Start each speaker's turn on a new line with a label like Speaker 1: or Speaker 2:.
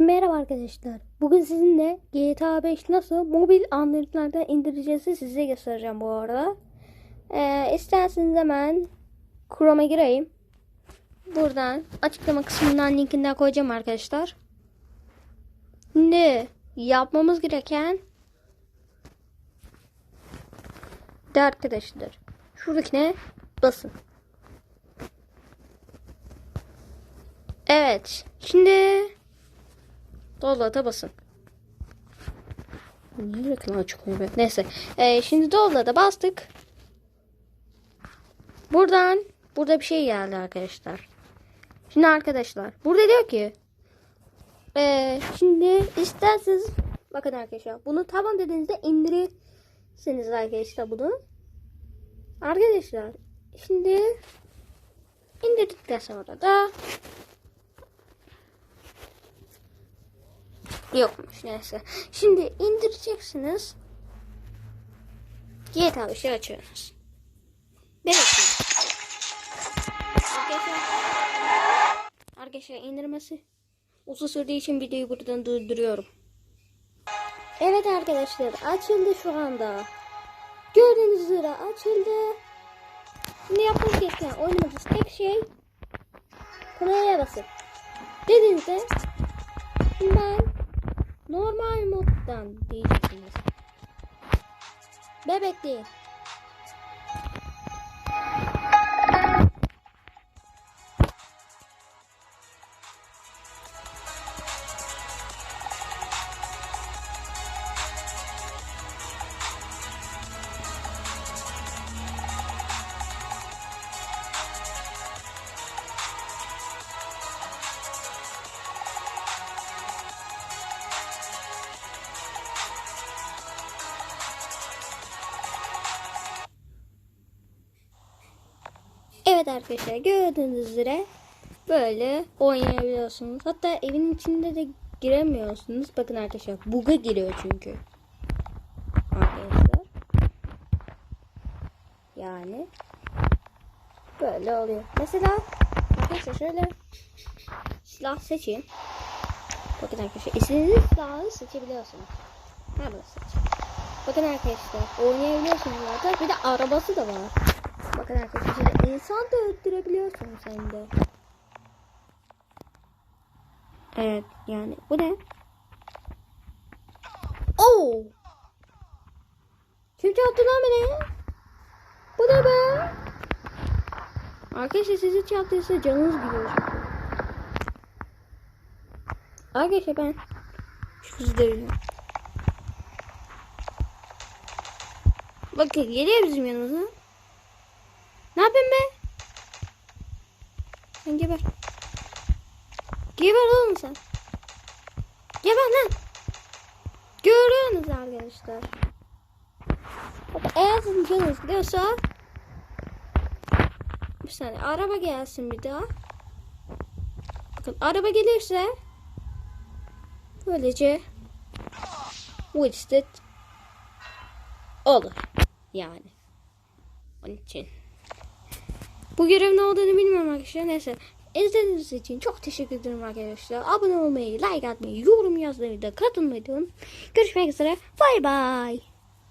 Speaker 1: Merhaba arkadaşlar. Bugün sizinle GTA 5 nasıl mobil Android'lerden indireceğizi size göstereceğim bu arada. Ee, isterseniz hemen Chrome'a gireyim. Buradan açıklama kısmından linkinden koyacağım arkadaşlar. Şimdi yapmamız gereken de arkadaşlar. Şuradakine basın. Evet. Şimdi Download'a basın. Niye reklam çıkıyor be? Neyse. Ee, şimdi Download'a bastık. Buradan burada bir şey geldi arkadaşlar. Şimdi arkadaşlar burada diyor ki ee, şimdi isterseniz bakın arkadaşlar bunu tamam dediğinizde indirirsiniz arkadaşlar bunu. Arkadaşlar şimdi indirdikten sonra da Yokmuş neyse. Şimdi indireceksiniz. GTA 5'i açıyorsunuz. Ne bekliyorsunuz? Arkadaşlar, indirmesi uzun sürdüğü için videoyu buradan durduruyorum. Evet arkadaşlar açıldı şu anda. Gördüğünüz üzere açıldı. Şimdi yapmanız gereken oynadığınız tek şey kameraya basıp dediğinizde ben Normal moddan diyeceksiniz. Bebek değil. Evet arkadaşlar gördüğünüz üzere böyle oynayabiliyorsunuz. Hatta evin içinde de giremiyorsunuz. Bakın arkadaşlar bug'a giriyor çünkü. Arkadaşlar. Yani böyle oluyor. Mesela arkadaşlar şöyle silah seçin. Bakın arkadaşlar istediğiniz silahı seçebiliyorsunuz. Nerede seç? Bakın arkadaşlar oynayabiliyorsunuz zaten. Bir de arabası da var. Bakın arkadaşlar insan da öldürebiliyorsun sen de. Evet yani bu ne? Oo! Kim çarptı lan beni? Bu ne be? Arkadaşlar sizi çarptıysa canınız gidiyor. Arkadaşlar ben şu kızı dövüyorum. Bakın geliyor bizim yanımıza. Be? Sen geber. Geber oğlum sen. Geber lan. Görüyorsunuz arkadaşlar. Eğer sizin canınız gidiyorsa bir saniye araba gelsin bir daha. Bakın araba gelirse böylece wasted olur. Yani. Onun için. Bu görev ne olduğunu bilmiyorum arkadaşlar. Neyse. İzlediğiniz için çok teşekkür ederim arkadaşlar. Abone olmayı, like atmayı, yorum yazmayı da katılmayı. Görüşmek üzere. Bay bay.